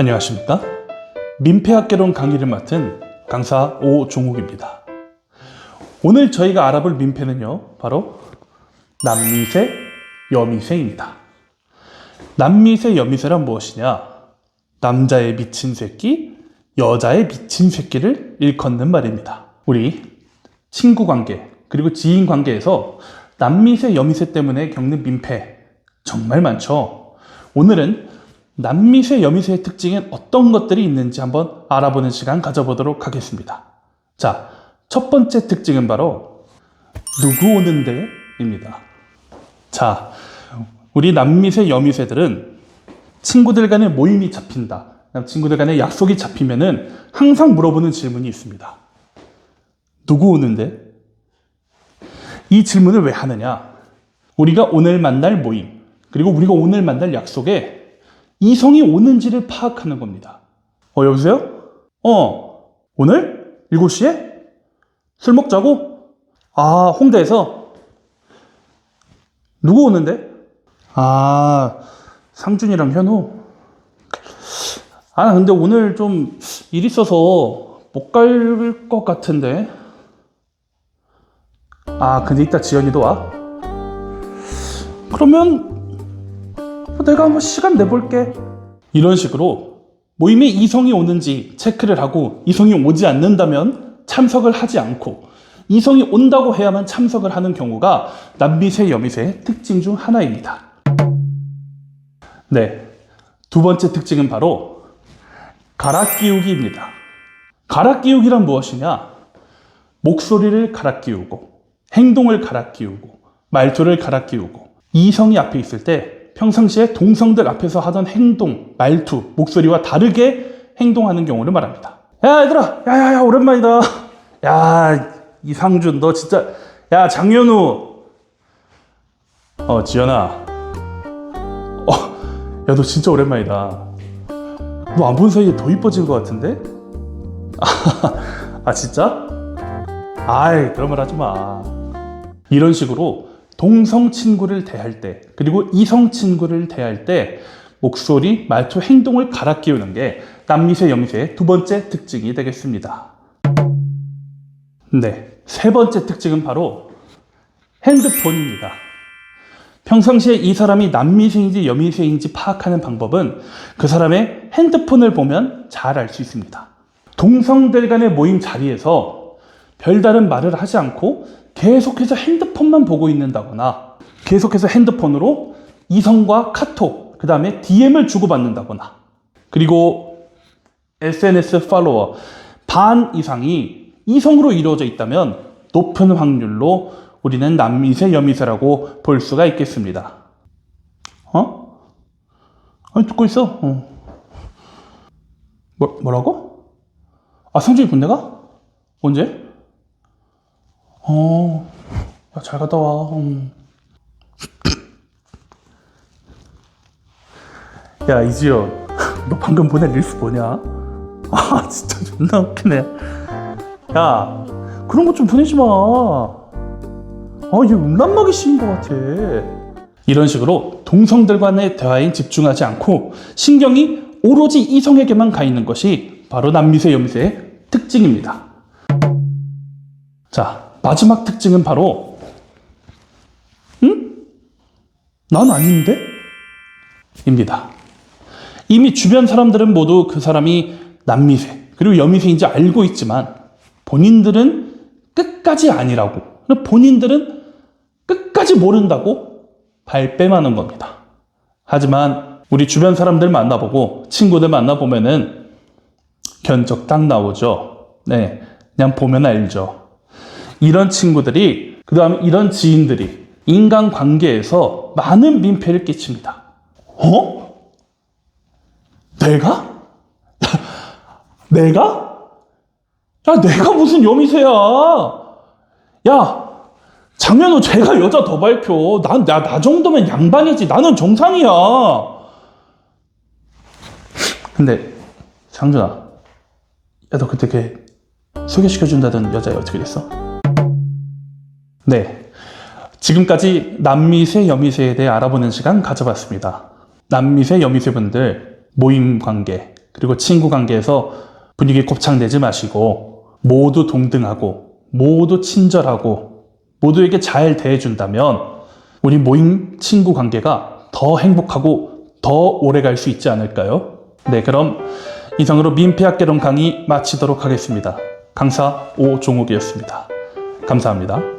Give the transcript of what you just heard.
안녕하십니까? 민폐학개론 강의를 맡은 강사 오종욱입니다. 오늘 저희가 알아볼 민폐는요, 바로 남미세, 여미세입니다. 남미세, 여미세란 무엇이냐? 남자의 미친 새끼, 여자의 미친 새끼를 일컫는 말입니다. 우리 친구 관계, 그리고 지인 관계에서 남미세, 여미세 때문에 겪는 민폐 정말 많죠. 오늘은 남미세, 여미세의 특징엔 어떤 것들이 있는지 한번 알아보는 시간 가져보도록 하겠습니다. 자, 첫 번째 특징은 바로 누구 오는데? 입니다. 자, 우리 남미세, 여미세들은 친구들 간의 모임이 잡힌다. 친구들 간의 약속이 잡히면은 항상 물어보는 질문이 있습니다. 누구 오는데? 이 질문을 왜 하느냐? 우리가 오늘 만날 모임, 그리고 우리가 오늘 만날 약속에 이성이 오는지를 파악하는 겁니다. 어, 여보세요? 어, 오늘? 7시에? 술 먹자고? 아, 홍대에서? 누구 오는데? 아, 상준이랑 현우? 아, 나 근데 오늘 좀 일 있어서 못 갈 것 같은데. 아, 근데 이따 지연이도 와? 그러면 내가 한번 시간 내볼게. 이런 식으로 모임에 이성이 오는지 체크를 하고 이성이 오지 않는다면 참석을 하지 않고 이성이 온다고 해야만 참석을 하는 경우가 남미세 여미세의 특징 중 하나입니다. 네. 두 번째 특징은 바로 갈아 끼우기입니다. 갈아 끼우기란 무엇이냐? 목소리를 갈아 끼우고 행동을 갈아 끼우고 말투를 갈아 끼우고 이성이 앞에 있을 때 평상시에 동성들 앞에서 하던 행동, 말투, 목소리와 다르게 행동하는 경우를 말합니다. 야, 얘들아! 야, 야, 야, 오랜만이다. 야, 이상준, 너 진짜. 야, 장현우. 어, 지연아. 어, 야, 너 진짜 오랜만이다. 너 안 본 사이에 더 이뻐진 것 같은데? 아, 진짜? 아이, 그런 말 하지 마. 이런 식으로 동성 친구를 대할 때, 그리고 이성 친구를 대할 때 목소리, 말투, 행동을 갈아 끼우는 게 남미세, 여미세의 두 번째 특징이 되겠습니다. 네. 세 번째 특징은 바로 핸드폰입니다. 평상시에 이 사람이 남미세인지 여미세인지 파악하는 방법은 그 사람의 핸드폰을 보면 잘 알 수 있습니다. 동성들 간의 모임 자리에서 별다른 말을 하지 않고 계속해서 핸드폰만 보고 있는다거나 계속해서 핸드폰으로 이성과 카톡, 그 다음에 DM을 주고받는다거나 그리고 SNS 팔로워 반 이상이 이성으로 이루어져 있다면 높은 확률로 우리는 남미세, 여미세라고 볼 수가 있겠습니다. 어? 아니, 듣고 있어. 어. 뭐, 뭐라고? 아, 성준이 군대가? 언제? 어, 야, 잘 갔다 와. 음. 야, 이지연. 너 방금 보낸 릴스 뭐냐? 아, 진짜 존나 웃기네. 야, 그런 거좀 보내지 마. 아, 얘 음란마귀 씨인 것 같아. 이런 식으로 동성들 간의 대화에 집중하지 않고 신경이 오로지 이성에게만 가 있는 것이 바로 남미세 여미세의 특징입니다. 자, 마지막 특징은 바로 응? 난 아닌데? 입니다. 이미 주변 사람들은 모두 그 사람이 남미세 그리고 여미세인지 알고 있지만 본인들은 끝까지 아니라고 본인들은 끝까지 모른다고 발뺌하는 겁니다. 하지만 우리 주변 사람들 만나보고 친구들 만나보면은 견적 딱 나오죠. 네, 그냥 보면 알죠. 이런 친구들이 그 다음에 이런 지인들이 인간 관계에서 많은 민폐를 끼칩니다. 어? 내가? 내가? 야, 내가 무슨 여미새야? 야, 장현우 제가 여자 더 밝혀. 난, 나, 나 정도면 양반이지. 나는 정상이야. 근데, 장준아. 야, 너 그때 걔 소개시켜준다던 여자 어떻게 됐어? 네. 지금까지 남미세, 여미세에 대해 알아보는 시간 가져봤습니다. 남미세, 여미세 분들 모임 관계, 그리고 친구 관계에서 분위기 곱창 내지 마시고 모두 동등하고 모두 친절하고 모두에게 잘 대해준다면 우리 모임 친구 관계가 더 행복하고 더 오래 갈 수 있지 않을까요? 네, 그럼 이상으로 민폐학개론 강의 마치도록 하겠습니다. 강사 오종욱이었습니다. 감사합니다.